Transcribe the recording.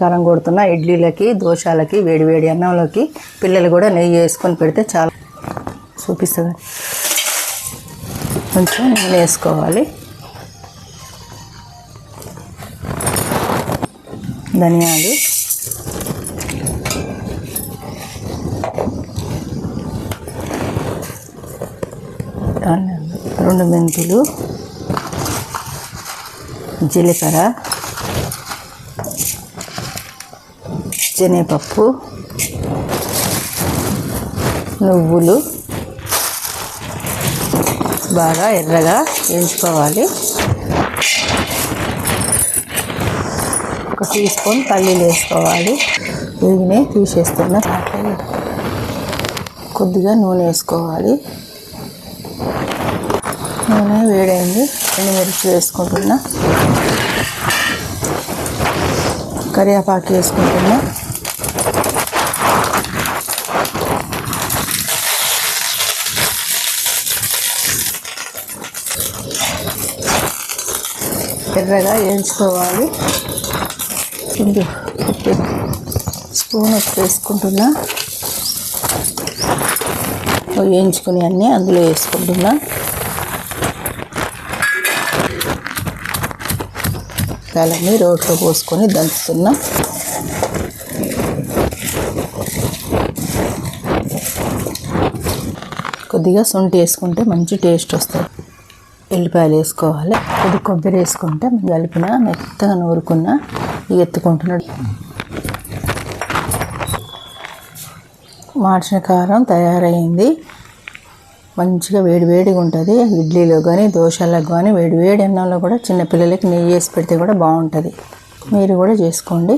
కారం కొడుతున్న ఇడ్లీలకి దోశలకి వేడి వేడి అన్నంలోకి పిల్లలు కూడా నెయ్యి వేసుకొని పెడితే చాలా చూపిస్తుంది. కొంచెం నూనె వేసుకోవాలి. ధనియాలు. రెండు మెంతులు. జీలకర్ర. శనగపప్పు నువ్వులు బాగా ఎర్రగా వేయించుకోవాలి. ఒక టీ స్పూన్ పల్లీలు వేసుకోవాలి. వీటిని తీసేస్తున్న కొద్దిగా నూనె వేసుకోవాలి. నూనె వేడైంది. ఎండుమిర్చి వేసుకుంటున్నా. కరివేపాకు వేసుకుంటున్నా. ఎర్రగా వేయించుకోవాలి. ఇందు స్పూన్ వేసుకుంటున్నా. వేయించుకుని అన్నీ అందులో వేసుకుంటున్నా. కాలన్నీ రోట్లో పోసుకొని దంచుతున్నా. కొద్దిగా శొంఠి వేసుకుంటే మంచి టేస్ట్ వస్తుంది. ఎల్లిపాయలు వేసుకోవాలి. కొద్ది కొబ్బరి వేసుకుంటే కలిపిన మెత్తగా నూరుకున్న ఎత్తుకుంటున్నాడు మార్చిన కారం తయారైంది. మంచిగా వేడి వేడిగా ఉంటుంది. ఇడ్లీలో కానీ దోశలకు కానీ వేడి వేడి అన్నంలో కూడా చిన్నపిల్లలకి నెయ్యి వేసి పెడితే కూడా బాగుంటుంది. మీరు కూడా చేసుకోండి.